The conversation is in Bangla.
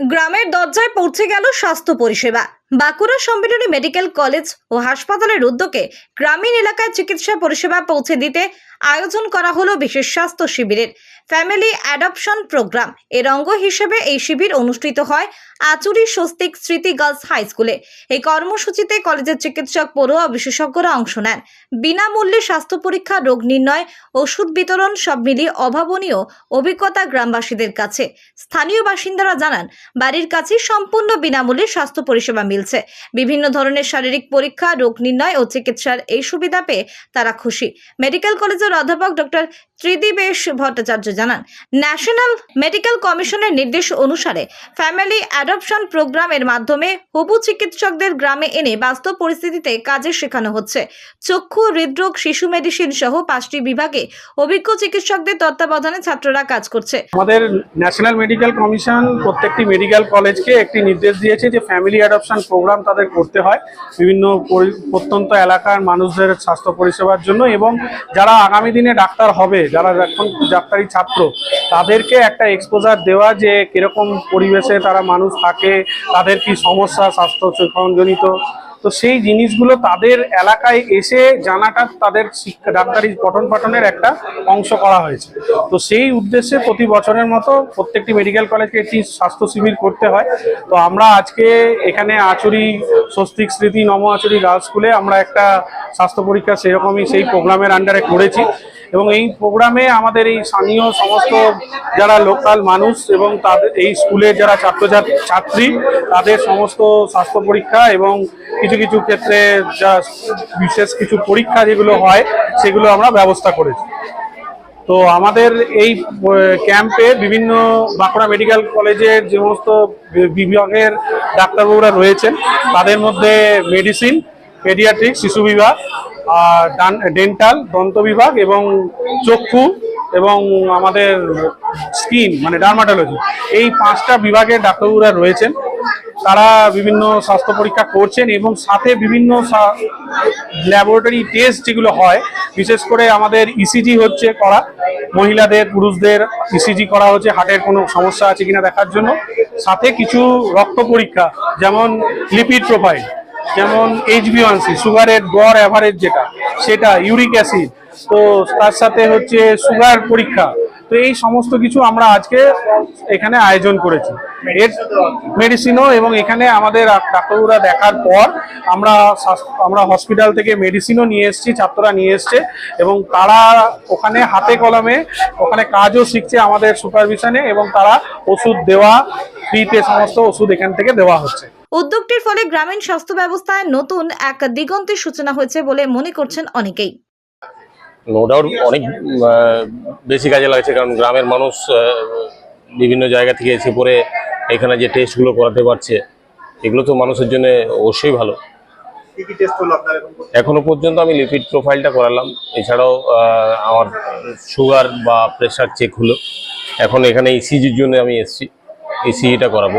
গ্রামের দরজায় পৌঁছে গেল স্বাস্থ্য পরিষেবা। বাঁকুড়া সম্মিলনী মেডিকেল কলেজ ও হাসপাতালের উদ্যোগে গ্রামীণ এলাকায় চিকিৎসা পরিষেবা পৌঁছে দিতে আয়োজন করা হলো বিশেষ স্বাস্থ্য শিবিরের। ফ্যামিলি অ্যাডপশন প্রোগ্রাম এর অঙ্গ হিসেবে এই শিবির অনুষ্ঠিত হয় আচুরি স্বস্তিক স্মৃতি গার্লস হাই স্কুলে। এই কর্মসূচিতে কলেজের চিকিৎসক, পড়ুয়া বিশেষজ্ঞরা অংশ নেন। বিনামূল্যে স্বাস্থ্য পরীক্ষা, রোগ নির্ণয়, ওষুধ বিতরণ সব মিলিয়ে অভাবনীয় অভিজ্ঞতা গ্রামবাসীদের কাছে। স্থানীয় বাসিন্দারা জানান, বাড়ির কাছেই সম্পূর্ণ বিনামূল্যে স্বাস্থ্য পরিষেবা মিলছে। বিভিন্ন ধরনের শারীরিক পরীক্ষা, রোগ নির্ণয় ও চিকিৎসার এই সুবিধা পেয়ে তারা খুশি। মেডিকেল কলেজের অধ্যাপক ডক্টর ত্রিদিবেশ ভট্টাচার্য জানান ন্যাশনাল মেডিকেল কমিশনের নির্দেশ অনুসারে ফ্যামিলি অ্যাডপশন প্রোগ্রামের মাধ্যমে হবু চিকিৎসকদের গ্রামে এনে বাস্তব পরিস্থিতিতে কাজে শেখানো হচ্ছে। চক্ষু, হৃদরোগ, শিশু মেডিসিন সহ পাঁচটি বিভাগে অভিজ্ঞ চিকিৎসকদের তত্ত্বাবধানে ছাত্ররা কাজ করছে। আমাদের ন্যাশনাল মেডিকেল কমিশন প্রত্যেকটি মেডিকেল কলেজকে একটি নির্দেশ দিয়েছে যে ফ্যামিলি অ্যাডপশন প্রোগ্রাম তাদের করতে হয় বিভিন্ন প্রত্যন্ত এলাকার মানুষদের স্বাস্থ্য পরিষেবার জন্য এবং যারা আগামী দিনে ডাক্তার হবে যারা এখন ডাক্তারি ছাত্র, তাদেরকে একটা এক্সপোজার দেওয়া যে কীরকম পরিবেশে তারা মানুষ থাকে, তাদের কি সমস্যা, স্বাস্থ্য জনিত তো সেই জিনিসগুলো তাদের এলাকায় এসে জানাটা তাদের শিক্ষা, ডাক্তারি পঠন পাঠনের একটা অংশ করা হয়েছে। তো সেই উদ্দেশ্যে প্রতি বছরের মতো প্রত্যেকটি মেডিকেল কলেজকে একটি স্বাস্থ্য শিবির করতে হয়। তো আমরা আজকে এখানে আচুরি স্বস্তিক স্মৃতি, নম আচুরি গার্লস স্কুলে আমরা একটা স্বাস্থ্য পরীক্ষা সেরকমই সেই প্রোগ্রামের আন্ডারে করেছি। এবং এই প্রোগ্রামে আমাদের এই স্থানীয় সমস্ত যারা লোকাল মানুষ এবং তাদের এই স্কুলের যারা ছাত্রছাত্রী, ছাত্রী, তাদের সমস্ত স্বাস্থ্য পরীক্ষা এবং কিছু কিছু ক্ষেত্রে যা বিশেষ কিছু পরীক্ষা যেগুলো হয়, সেগুলো আমরা ব্যবস্থা করেছি। তো আমাদের এই ক্যাম্পে বিভিন্ন বাঁকুড়া মেডিকেল কলেজের যে সমস্ত বিভাগের ডাক্তারবাবুরা রয়েছেন, তাদের মধ্যে মেডিসিন পেডিয়াট্রিক শিশু বিভাগ, আর ডেন্টাল দন্ত বিভাগ এবং চক্ষু এবং আমাদের স্কিন মানে ডার্মাটোলজি এই পাঁচটা বিভাগের ডাক্তারবাবুরা রয়েছেন। তারা বিভিন্ন স্বাস্থ্য পরীক্ষা করছেন এবং সাথে বিভিন্ন ল্যাবরেটরি টেস্ট যেগুলো হয়, বিশেষ করে আমাদের ইসিজি হচ্ছে করা। মহিলাদের, পুরুষদের ইসিজি করা হচ্ছে, হার্টের কোনো সমস্যা আছে কিনা দেখার জন্য। সাথে কিছু রক্ত পরীক্ষা, যেমন লিপিড প্রোফাইল যেমন এইচবিওয়ানসি সুগারের গড় অ্যাভারেজ যেটা, সেটা ইউরিক অ্যাসিড তো তার সাথে হচ্ছে সুগার পরীক্ষা। তো এই সমস্ত কিছু আমরা আজকে এখানে আয়োজন করেছি। এর মেডিসিনও এবং এখানে আমাদের ডাক্তারবাবুরা দেখার পর আমরা আমরা হসপিটাল থেকে মেডিসিনও নিয়ে এসেছি, ছাত্ররা নিয়ে এসছে এবং তারা ওখানে হাতে কলমে ওখানে কাজও শিখছে আমাদের সুপারভিশনে এবং তারা ওষুধ দেওয়া ফ্রিতে সমস্ত ওষুধ এখান থেকে দেওয়া হচ্ছে। উদ্যোগটির ফলে গ্রামীণ স্বাস্থ্য ব্যবস্থায় নতুন এক দিগন্তের সূচনা হয়েছে বলে মনে করছেন অনেকেই। নো ডাউট অনেক বেশি কাজে লাগছে কারণ গ্রামের মানুষ বিভিন্ন জায়গা থেকে এসে পরে এখানে যে টেস্টগুলো করাতে পারছে এগুলো তো মানুষের জন্য অবশ্যই ভালো। কি কি টেস্ট হলো আপনার এখন পর্যন্ত? এখনও পর্যন্ত আমি লিপিড প্রোফাইলটা করালাম। এছাড়াও আমার সুগার বা প্রেশার চেক হলো। এখন এখানে ইসিজির জন্য আমি এসেছি। ইসিজিটা করাবো।